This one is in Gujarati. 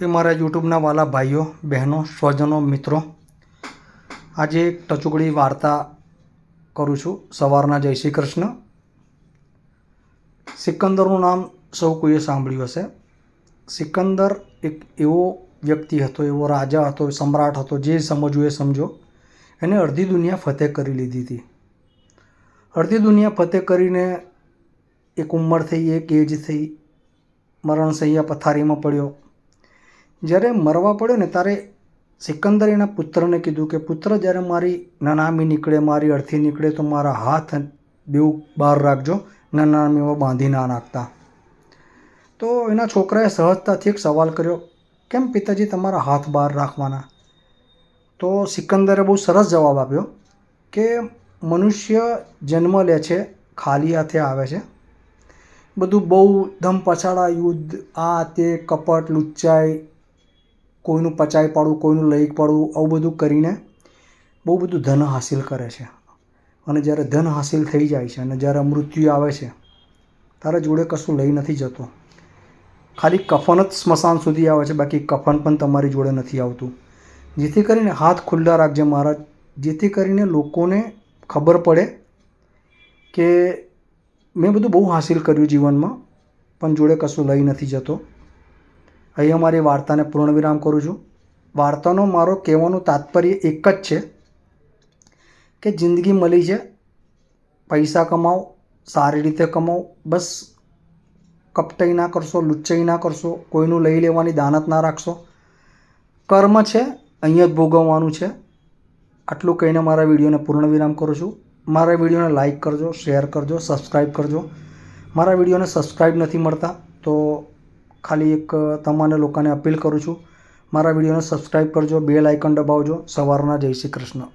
એ મારા યુટ્યુબના વાલા ભાઈઓ, બહેનો, સ્વજનો, મિત્રો, આજે એક ટચુકડી વાર્તા કરું છું સવારના જય શ્રી કૃષ્ણ. સિકંદરનું નામ સૌ કોઈએ સાંભળ્યું હશે. સિકંદર એક એવો વ્યક્તિ હતો, એવો રાજા હતો, સમ્રાટ હતો, જે સમજવું એ સમજો, એને અડધી દુનિયા ફતેહ કરી લીધી હતી. અડધી દુનિયા ફતેહ કરીને એક ઉંમર થઈ, એક એજ થઈ, મરણ સૈયા પથારીમાં પડ્યો. જ્યારે મરવા પડ્યો ને ત્યારે સિકંદર એના પુત્રને કીધું કે, પુત્ર, જ્યારે મારી નનામી નીકળે, મારી અડથી નીકળે, તો મારા હાથ બેઉ બહાર રાખજો. નનામીમાં બાંધી ના નાખતા. તો એના છોકરાએ સહજતાથી એક સવાલ કર્યો, કેમ પિતાજી તમારા હાથ બહાર રાખવાના? તો સિકંદરે બહુ સરસ જવાબ આપ્યો કે, મનુષ્ય જન્મ લે છે, ખાલી હાથે આવે છે. બધું બહુ ધમ પછાડા યુદ્ધ, આ તે કપટ, લુચ્ચાઈ કોઈનું પચાઈ પાડવું, કોઈનું લઈ પાડવું, આવું બધું કરીને બહુ બધું ધન હાસિલ કરે છે. અને જ્યારે ધન હાસિલ થઈ જાય છે અને જ્યારે મૃત્યુ આવે છે, તારા જોડે કશું લઈ નથી જતો. ખાલી કફન જ સ્મશાન સુધી આવે છે, બાકી કફન પણ તમારી જોડે નથી આવતું. જેથી કરીને હાથ ખુલ્લા રાખજે મહારાજ. જેથી કરીને લોકોને ખબર પડે કે મેં બધું બહુ હાસિલ કર્યું જીવનમાં, પણ જોડે કશું લઈ નથી જતો. અહીંયા અમારી વાર્તાને પૂર્ણ વિરામ કરું છું. વાર્તાનો મારો કહેવાનું તાત્પર્ય એક જ છે કે જિંદગી મળી છે. પૈસા કમાઓ, સારી રીતે કમાઓ, બસ કપટાઈ ના કરશો, લુચ્ચાઈ ના કરશો, કોઈનું લઈ લેવાની દાનત ના રાખશો. કર્મ છે, અહીંયા જ ભોગવવાનું છે. આટલું કહીને મારા વિડીયોને પૂર્ણ વિરામ કરું છું. મારા વિડીયોને લાઇક કરજો, શેર કરજો સબસ્ક્રાઈબ કરજો. મારા વિડીયોને સબસ્ક્રાઈબ નથી મળતા તો ખાલી એક તમારે લોકોને અપીલ કરું છું, મારા વિડીયોને સબસ્ક્રાઈબ કરજો બેલ આઇકન દબાવજો. સવારના જય શ્રી કૃષ્ણ.